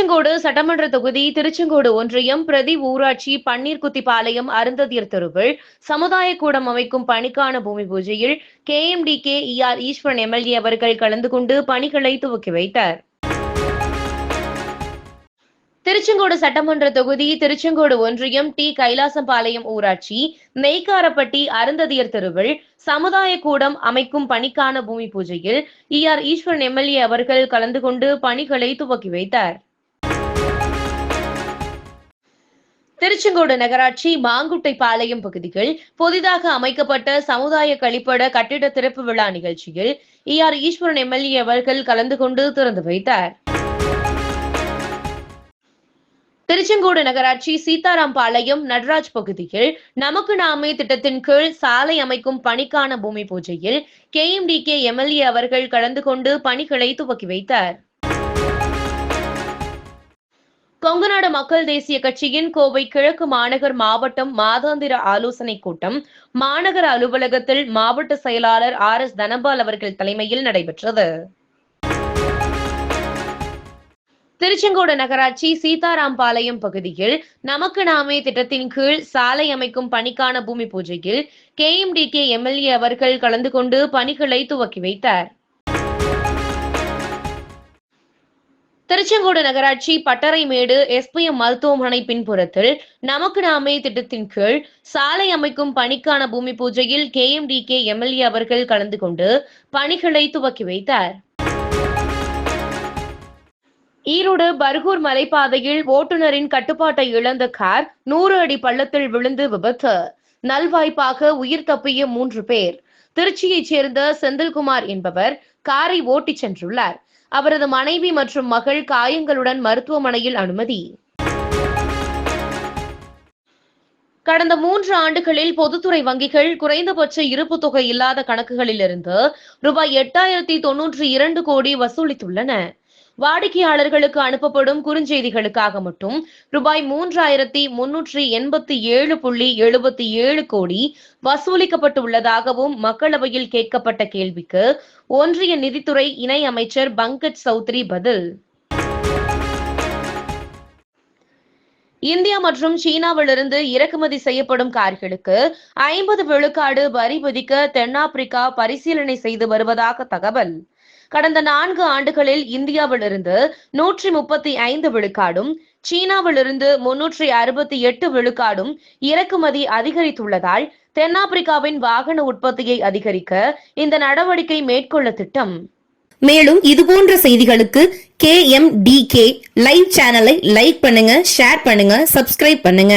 திருச்செங்கோடு சட்டமன்ற தொகுதி திருச்செங்கோடு ஒன்றியம் பிரதி ஊராட்சி பன்னீர்குத்திப்பாளையம் அருந்ததியர் தெருவில் சமுதாய கூடம் அமைக்கும் பணிக்கான பூமி பூஜையில் K M D K ER Eswaran MLA அவர்கள் கலந்து கொண்டு பணிகளை துவக்கி வைத்தார். திருச்செங்கோடு சட்டமன்ற தொகுதி திருச்செங்கோடு ஒன்றியம் டி கைலாசம்பாளையம் ஊராட்சி நெய்க்காரப்பட்டி அருந்ததியர் தெருவில் சமுதாய கூடம் அமைக்கும் பணிக்கான பூமி பூஜையில் இஆர் ஈஸ்வரன் எம்எல்ஏ அவர்கள் கலந்து கொண்டு பணிகளை துவக்கி வைத்தார். திருச்செங்கோடு நகராட்சி மாங்குட்டை பாளையம் பகுதியில் புதிதாக அமைக்கப்பட்ட சமுதாய கழிப்பட கட்டிட திறப்பு விழா நிகழ்ச்சியில் இ ஆர் ஈஸ்வரன் எம்எல்ஏ அவர்கள் கலந்து கொண்டு திறந்து வைத்தார். திருச்செங்கோடு நகராட்சி சீதாராம் பாளையம் நடராஜ் பகுதியில் நமக்கு நாமே திட்டத்தின் கீழ் சாலை அமைக்கும் பணிக்கான பூமி பூஜையில் கே எம்எல்ஏ அவர்கள் கலந்து கொண்டு பணிகளை துவக்கி வைத்தார். கொங்குநாடு மக்கள் தேசிய கட்சியின் கோவை கிழக்கு மாநகர் மாவட்டம் மாதாந்திர ஆலோசனை கூட்டம் மாநகர அலுவலகத்தில் மாவட்ட செயலாளர் ஆர் எஸ் தனபால் அவர்கள் தலைமையில் நடைபெற்றது. திருச்செங்கோடு நகராட்சி சீதாராம்பாளையம் பகுதியில் நமக்கு நாமே திட்டத்தின் கீழ் சாலை அமைக்கும் பணிக்கான பூமி பூஜையில் கே எம்டிகே எம்எல்ஏ அவர்கள் கலந்து கொண்டு பணிகளை துவக்கி வைத்தார். திருச்செங்கோடு நகராட்சி பட்டறைமேடு எஸ்பிஎம் மருத்துவமனை பின்புறத்தில் நமக்கு நாமே திட்டத்தின் கீழ் சாலை அமைக்கும் பணிக்கான பூமி பூஜையில் கேஎம்டிகே எம்எல்ஏ அவர்கள் கலந்து கொண்டு பணிகளை துவக்கி வைத்தார். ஈரோடு பர்கூர் மலைப்பாதையில் ஓட்டுநரின் கட்டுப்பாட்டை இழந்த கார் நூறு அடி பள்ளத்தில் விழுந்து விபத்து. நல்வாய்ப்பாக உயிர் தப்பிய மூன்று பேர். திருச்சியைச் சேர்ந்த செந்தில்குமார் என்பவர் காரை ஓட்டிச் சென்றுள்ளார். அவரது மனைவி மற்றும் மகள் காயங்களுடன் மருத்துவமனையில் அனுமதி. கடந்த மூன்று ஆண்டுகளில் பொதுத்துறை வங்கிகள் குறைந்தபட்ச இருப்பு தொகை இல்லாத கணக்குகளிலிருந்து ரூபாய் எட்டாயிரத்தி தொன்னூற்றி இரண்டு கோடி வசூலித்துள்ளன. வாடிக்கையாளர்களுக்கு அனுப்பப்படும் குறுஞ்செய்திகளுக்காக மட்டும் ரூபாய் மூன்றாயிரத்தி முன்னூற்றி எண்பத்தி ஏழு புள்ளி எழுபத்தி ஏழு கோடி வசூலிக்கப்பட்டுள்ளதாகவும் மக்களவையில் கேட்கப்பட்ட கேள்விக்கு ஒன்றிய நிதித்துறை இணை அமைச்சர் பங்கஜ் சௌத்ரி பதில். இந்தியா மற்றும் சீனாவிலிருந்து இறக்குமதி செய்யப்படும் கார்களுக்கு ஐம்பது விழுக்காடு வரி விதிக்க தென்னாப்பிரிக்கா பரிசீலனை செய்து வருவதாக தகவல். கடந்த நான்கு ஆண்டுகளில் இந்தியாவிலிருந்து நூற்றி முப்பத்தி ஐந்து விழுக்காடும் சீனாவிலிருந்து முன்னூற்றி அறுபத்தி எட்டு விழுக்காடும் இறக்குமதி அதிகரித்துள்ளதால் தென்னாப்பிரிக்காவின் வாகன உற்பத்தியை அதிகரிக்க இந்த நடவடிக்கை மேற்கொள்ள திட்டம். மேலும் இதுபோன்ற செய்திகளுக்கு K M D K live சேனலை லைக் பண்ணுங்க ஷேர் பண்ணுங்க சப்ஸ்கிரைப் பண்ணுங்க.